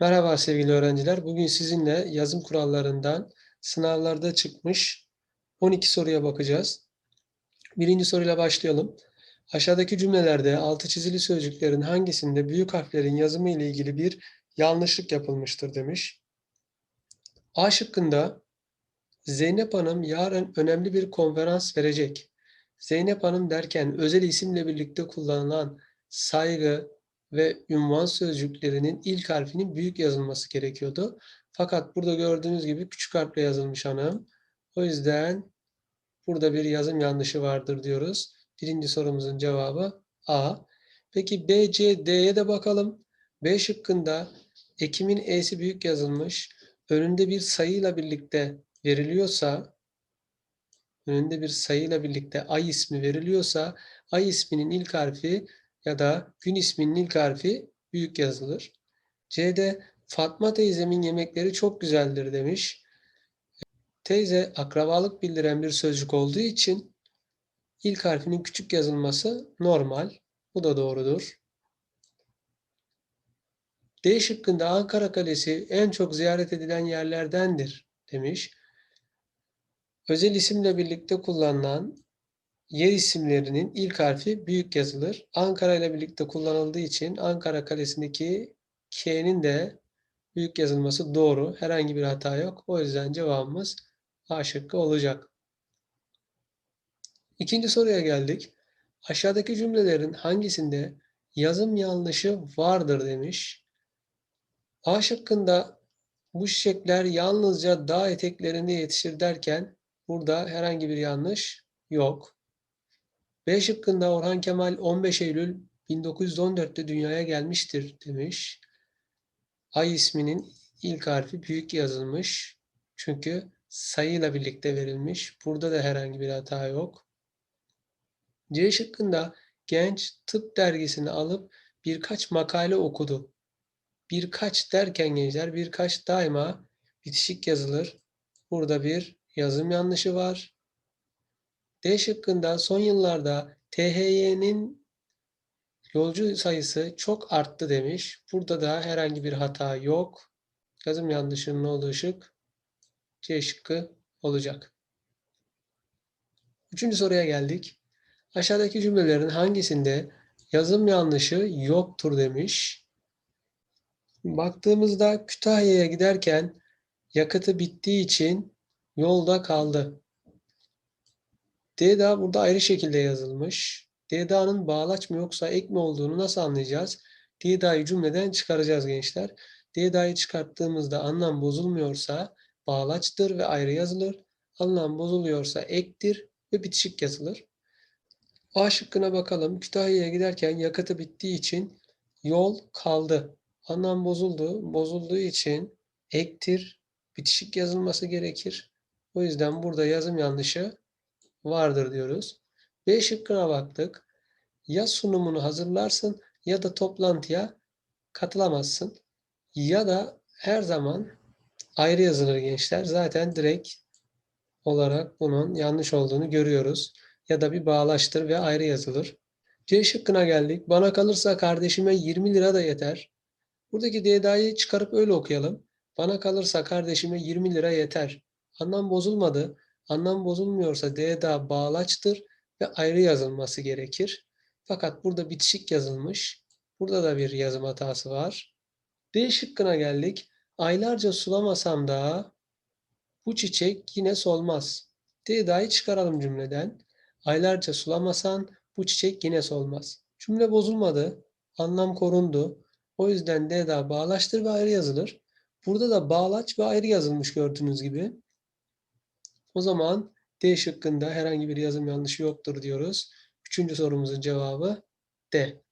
Merhaba sevgili öğrenciler. Bugün sizinle yazım kurallarından sınavlarda çıkmış 12 soruya bakacağız. Birinci soruyla başlayalım. Aşağıdaki cümlelerde altı çizili sözcüklerin hangisinde büyük harflerin yazımı ile ilgili bir yanlışlık yapılmıştır demiş. A şıkkında Zeynep Hanım yarın önemli bir konferans verecek. Zeynep Hanım derken özel isimle birlikte kullanılan saygı, ve ünvan sözcüklerinin ilk harfinin büyük yazılması gerekiyordu. Fakat burada gördüğünüz gibi küçük harfle yazılmış hanım. O yüzden burada bir yazım yanlışı vardır diyoruz. Birinci sorumuzun cevabı A. Peki B, C, D'ye de bakalım. B şıkkında Ekim'in E'si büyük yazılmış. Önünde bir sayıyla birlikte veriliyorsa önünde bir sayıyla birlikte ay ismi veriliyorsa ay isminin ilk harfi ya da gün isminin ilk harfi büyük yazılır. C'de Fatma teyzemin yemekleri çok güzeldir demiş. Teyze akrabalık bildiren bir sözcük olduğu için ilk harfinin küçük yazılması normal. Bu da doğrudur. D şıkkında Ankara Kalesi en çok ziyaret edilen yerlerdendir demiş. Özel isimle birlikte kullanılan yer isimlerinin ilk harfi büyük yazılır. Ankara ile birlikte kullanıldığı için Ankara Kalesi'ndeki K'nin de büyük yazılması doğru. Herhangi bir hata yok. O yüzden cevabımız A şıkkı olacak. İkinci soruya geldik. Aşağıdaki cümlelerin hangisinde yazım yanlışı vardır demiş. A şıkkında bu çiçekler yalnızca dağ eteklerinde yetişir derken burada herhangi bir yanlış yok. B şıkkında Orhan Kemal 15 Eylül 1914'te dünyaya gelmiştir demiş. Ay isminin ilk harfi büyük yazılmış. Çünkü sayıyla birlikte verilmiş. Burada da herhangi bir hata yok. C şıkkında genç tıp dergisini alıp birkaç makale okudu. Birkaç derken gençler birkaç daima bitişik yazılır. Burada bir yazım yanlışı var. D şıkkında son yıllarda THY'nin yolcu sayısı çok arttı demiş. Burada da herhangi bir hata yok. Yazım yanlışının olduğu şık C şıkkı olacak. Üçüncü soruya geldik. Aşağıdaki cümlelerin hangisinde yazım yanlışı yoktur demiş. Baktığımızda Kütahya'ya giderken yakıtı bittiği için yolda kaldı. DDA burada ayrı şekilde yazılmış. DDA'nın bağlaç mı yoksa ek mi olduğunu nasıl anlayacağız? DDA'yı cümleden çıkaracağız gençler. DDA'yı çıkarttığımızda anlam bozulmuyorsa bağlaçtır ve ayrı yazılır. Anlam bozuluyorsa ektir ve bitişik yazılır. A şıkkına bakalım. Kütahya'ya giderken yakıtı bittiği için yol kaldı. Anlam bozuldu. Bozulduğu için ektir, bitişik yazılması gerekir. O yüzden burada yazım yanlışı vardır diyoruz. B şıkkına baktık. Ya sunumunu hazırlarsın ya da toplantıya katılamazsın. Ya da her zaman ayrı yazılır gençler. Zaten direkt olarak bunun yanlış olduğunu görüyoruz. Ya da bir bağlaştır ve ayrı yazılır. C şıkkına geldik. Bana kalırsa kardeşime 20 lira da yeter. Buradaki D'da'yı çıkarıp öyle okuyalım. Bana kalırsa kardeşime 20 lira yeter. Anlam bozulmadı. Anlam bozulmuyorsa D'da bağlaçtır ve ayrı yazılması gerekir. Fakat burada bitişik yazılmış. Burada da bir yazım hatası var. D şıkkına geldik. Aylarca sulamasam da bu çiçek yine solmaz. D'da'yı çıkaralım cümleden. Aylarca sulamasan bu çiçek yine solmaz. Cümle bozulmadı. Anlam korundu. O yüzden D'da bağlaçtır ve ayrı yazılır. Burada da bağlaç ve ayrı yazılmış gördüğünüz gibi. O zaman D şıkkında herhangi bir yazım yanlışı yoktur diyoruz. Üçüncü sorumuzun cevabı D.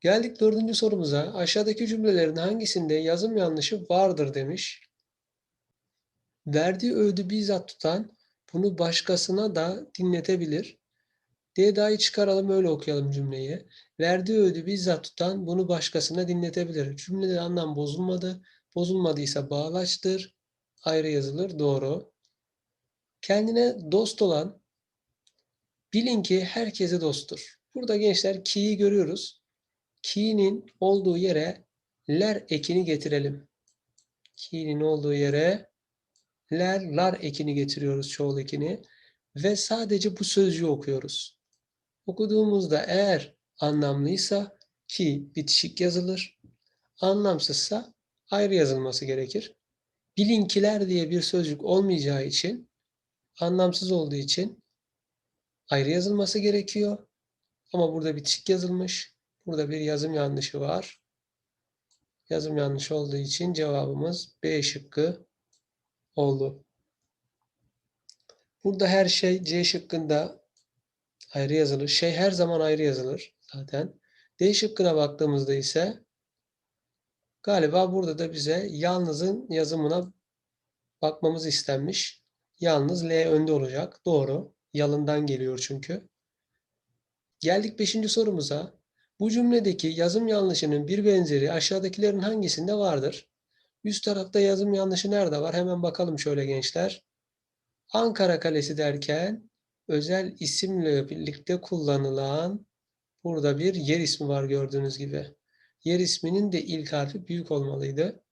Geldik dördüncü sorumuza. Aşağıdaki cümlelerin hangisinde yazım yanlışı vardır demiş. Verdiği öğüdü bizzat tutan bunu başkasına da dinletebilir. D'da'yı çıkaralım öyle okuyalım cümleyi. Verdiği öğüdü bizzat tutan bunu başkasına dinletebilir. Cümlede anlam bozulmadı. Bozulmadıysa bağlaçtır ayrı yazılır. Doğru. Kendine dost olan bilin ki herkese dosttur. Burada gençler ki'yi görüyoruz. Ki'nin olduğu yere ler ekini getirelim. Ki'nin olduğu yere ler, lar ekini getiriyoruz çoğul ekini. Ve sadece bu sözcüğü okuyoruz. Okuduğumuzda eğer anlamlıysa ki bitişik yazılır. Anlamsızsa ayrı yazılması gerekir. Bilinkiler diye bir sözcük olmayacağı için, anlamsız olduğu için ayrı yazılması gerekiyor. Ama burada bitişik yazılmış. Burada bir yazım yanlışı var. Yazım yanlış olduğu için cevabımız B şıkkı oldu. Burada her şey C şıkkında ayrı yazılır. Şey her zaman ayrı yazılır zaten. D şıkkına baktığımızda ise galiba burada da bize yalnızın yazımına bakmamız istenmiş. Yalnız L önde olacak. Doğru. Yalından geliyor çünkü. Geldik 5. sorumuza. Bu cümledeki yazım yanlışının bir benzeri aşağıdakilerin hangisinde vardır? Üst tarafta yazım yanlışı nerede var? Hemen bakalım şöyle gençler. Ankara Kalesi derken özel isimle birlikte kullanılan burada bir yer ismi var gördüğünüz gibi. Yer isminin de ilk harfi büyük olmalıydı.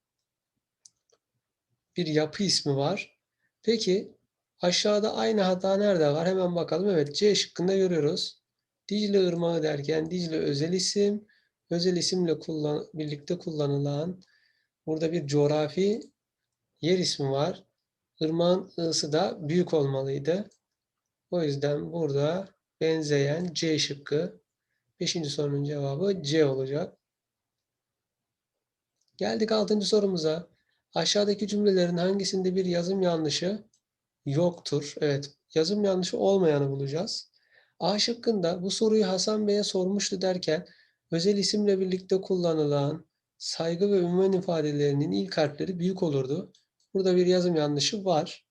Bir yapı ismi var. Peki aşağıda aynı hata nerede var? Hemen bakalım. Evet C şıkkında görüyoruz. Dicle Irmağı derken Dicle özel isim, özel isimle kullan birlikte kullanılan burada bir coğrafi yer ismi var. Irmağın ısı da büyük olmalıydı. O yüzden burada benzeyen C şıkkı. Beşinci sorunun cevabı C olacak. Geldik altıncı sorumuza. Aşağıdaki cümlelerin hangisinde bir yazım yanlışı yoktur? Evet, yazım yanlışı olmayanı bulacağız. A şıkkında bu soruyu Hasan Bey'e sormuştu derken özel isimle birlikte kullanılan saygı ve ünvan ifadelerinin ilk harfleri büyük olurdu. Burada bir yazım yanlışı var.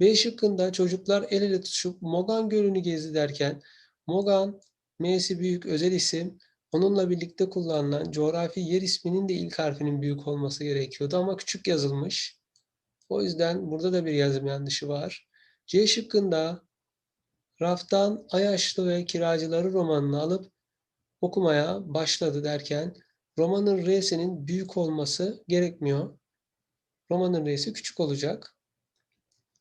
B şıkkında çocuklar el ele tutuşup Mogan Gölü'nü gezdi derken Mogan, M'si büyük özel isim, onunla birlikte kullanılan coğrafi yer isminin de ilk harfinin büyük olması gerekiyordu ama küçük yazılmış. O yüzden burada da bir yazım yanlışı var. C şıkkında raftan Ayaşlı ve Kiracıları romanını alıp okumaya başladı derken romanın R'sinin büyük olması gerekmiyor. Romanın R'si küçük olacak.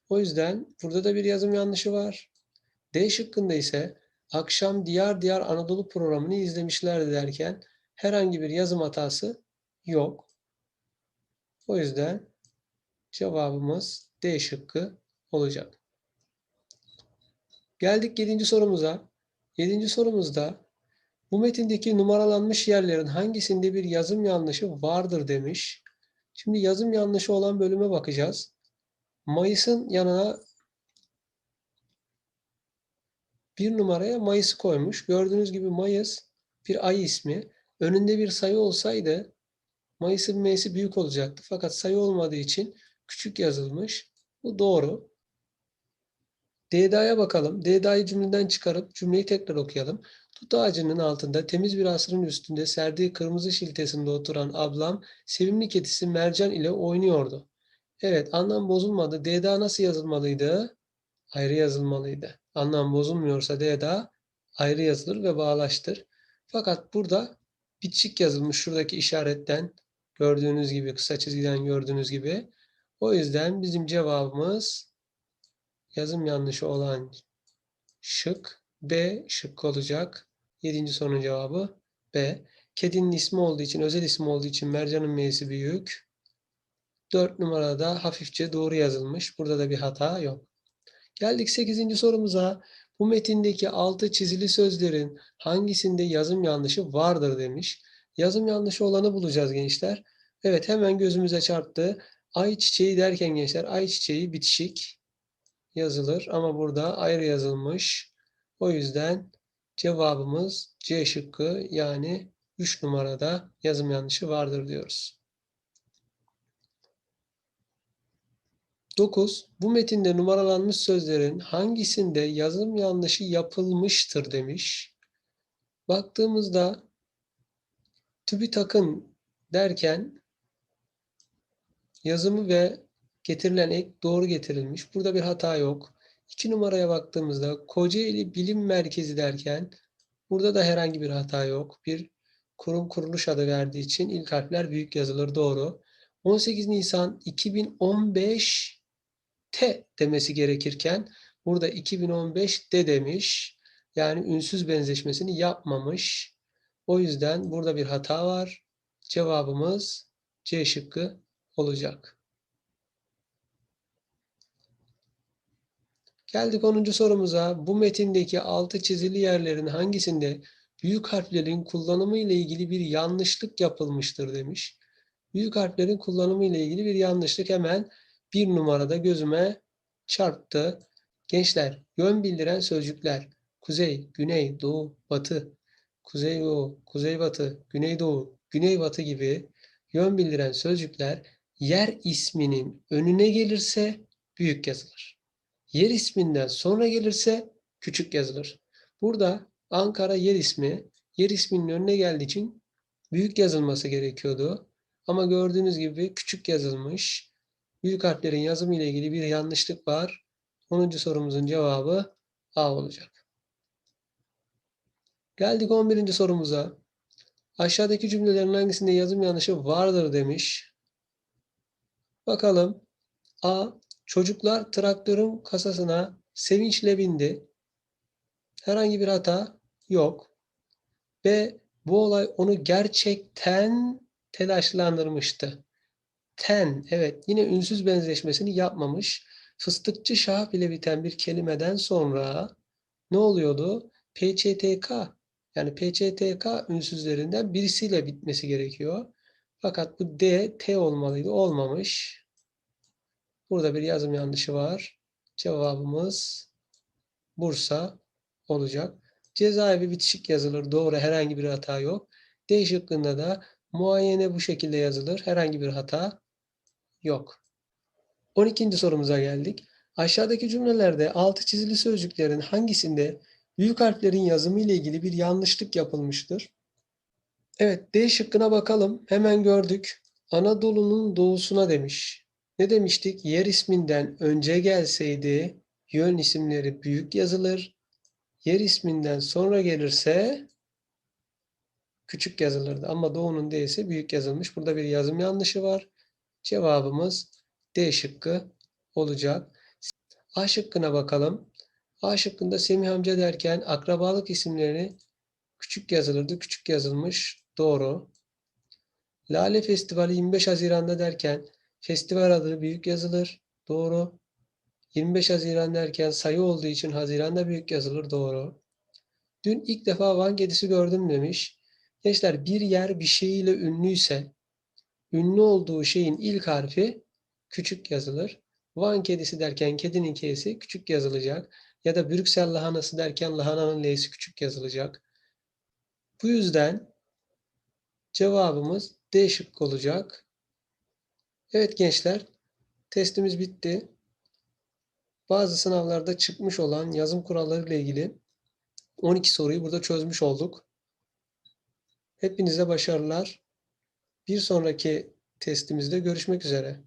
O yüzden burada da bir yazım yanlışı var. D şıkkında ise akşam Diyar Diyar Anadolu programını izlemişlerdi derken herhangi bir yazım hatası yok. O yüzden cevabımız D şıkkı olacak. Geldik 7. sorumuza. 7. sorumuzda bu metindeki numaralanmış yerlerin hangisinde bir yazım yanlışı vardır demiş. Şimdi yazım yanlışı olan bölüme bakacağız. Mayıs'ın yanına bir numaraya Mayıs'ı koymuş. Gördüğünüz gibi Mayıs bir ay ismi. Önünde bir sayı olsaydı Mayıs'ın M'si büyük olacaktı. Fakat sayı olmadığı için küçük yazılmış. Bu doğru. D'da'ya bakalım. D'da'yı cümleden çıkarıp cümleyi tekrar okuyalım. Tut ağacının altında temiz bir asrın üstünde serdiği kırmızı şiltesinde oturan ablam sevimli kedisi Mercan ile oynuyordu. Evet anlam bozulmadı. D'da nasıl yazılmalıydı? Ayrı yazılmalıydı. Anlam bozulmuyorsa D'da ayrı yazılır ve bağlaştır. Fakat burada bitişik yazılmış şuradaki işaretten gördüğünüz gibi kısa çizgiden gördüğünüz gibi. O yüzden bizim cevabımız yazım yanlışı olan şık B şık olacak. Yedinci sorunun cevabı B. Kedinin ismi olduğu için, özel ismi olduğu için mercanın m'si büyük. Dört numarada hafifçe doğru yazılmış. Burada da bir hata yok. Geldik sekizinci sorumuza. Bu metindeki altı çizili sözlerin hangisinde yazım yanlışı vardır demiş. Yazım yanlışı olanı bulacağız gençler. Evet hemen gözümüze çarptı. Ay çiçeği derken gençler ay çiçeği bitişik yazılır ama burada ayrı yazılmış. O yüzden cevabımız C şıkkı yani 3 numarada yazım yanlışı vardır diyoruz. 9. Bu metinde numaralanmış sözlerin hangisinde yazım yanlışı yapılmıştır demiş. Baktığımızda TÜBİTAK'ın derken yazımı ve getirilen ek doğru getirilmiş. Burada bir hata yok. 2 numaraya baktığımızda Kocaeli Bilim Merkezi derken burada da herhangi bir hata yok. Bir kurum kuruluş adı verdiği için ilk harfler büyük yazılır. Doğru. 18 Nisan 2015 T demesi gerekirken burada 2015 D demiş. Yani ünsüz benzeşmesini yapmamış. O yüzden burada bir hata var. Cevabımız C şıkkı olacak. Geldik 10. sorumuza. Bu metindeki altı çizili yerlerin hangisinde büyük harflerin kullanımı ile ilgili bir yanlışlık yapılmıştır demiş. Büyük harflerin kullanımı ile ilgili bir yanlışlık hemen bir numarada gözüme çarptı. Gençler, yön bildiren sözcükler kuzey, güney, doğu, batı, kuzey doğu, kuzey batı, güney doğu, güney batı gibi yön bildiren sözcükler yer isminin önüne gelirse büyük yazılır. Yer isminden sonra gelirse küçük yazılır. Burada Ankara yer ismi, yer isminin önüne geldiği için büyük yazılması gerekiyordu. Ama gördüğünüz gibi küçük yazılmış. Büyük harflerin yazımı ile ilgili bir yanlışlık var. 10. sorumuzun cevabı A olacak. Geldik 11. sorumuza. Aşağıdaki cümlelerin hangisinde yazım yanlışı vardır demiş. Bakalım. A. Çocuklar traktörün kasasına sevinçle bindi. Herhangi bir hata yok. B. Bu olay onu gerçekten telaşlandırmıştı. Ten, evet yine ünsüz benzeşmesini yapmamış. Fıstıkçı şah ile biten bir kelimeden sonra ne oluyordu? PÇTK yani PÇTK ünsüzlerinden birisiyle bitmesi gerekiyor. Fakat bu D, T olmalıydı. Olmamış. Burada bir yazım yanlışı var. Cevabımız Bursa olacak. Cezaevi bitişik yazılır. Doğru herhangi bir hata yok. D şıkkında da muayene bu şekilde yazılır. Herhangi bir hata yok. 12. sorumuza geldik. Aşağıdaki cümlelerde altı çizili sözcüklerin hangisinde büyük harflerin yazımı ile ilgili bir yanlışlık yapılmıştır? Evet D şıkkına bakalım. Hemen gördük. Anadolu'nun doğusuna demiş. Ne demiştik? Yer isminden önce gelseydi yön isimleri büyük yazılır. Yer isminden sonra gelirse küçük yazılırdı. Ama doğunun D'si büyük yazılmış. Burada bir yazım yanlışı var. Cevabımız D şıkkı olacak. A şıkkına bakalım. A şıkkında Semih amca derken akrabalık isimleri küçük yazılırdı. Küçük yazılmış. Doğru. Lale Festivali 25 Haziran'da derken festival adı büyük yazılır. Doğru. 25 Haziran derken sayı olduğu için Haziran'da büyük yazılır. Doğru. Dün ilk defa Van kedisi gördüm demiş. Gençler bir yer bir şeyiyle ünlüyse ünlü olduğu şeyin ilk harfi küçük yazılır. Van kedisi derken kedinin k'si küçük yazılacak. Ya da Brüksel lahanası derken lahananın l'si küçük yazılacak. Bu yüzden cevabımız D şıkkı olacak. Evet gençler, testimiz bitti. Bazı sınavlarda çıkmış olan yazım kuralları ile ilgili 12 soruyu burada çözmüş olduk. Hepinize başarılar. Bir sonraki testimizde görüşmek üzere.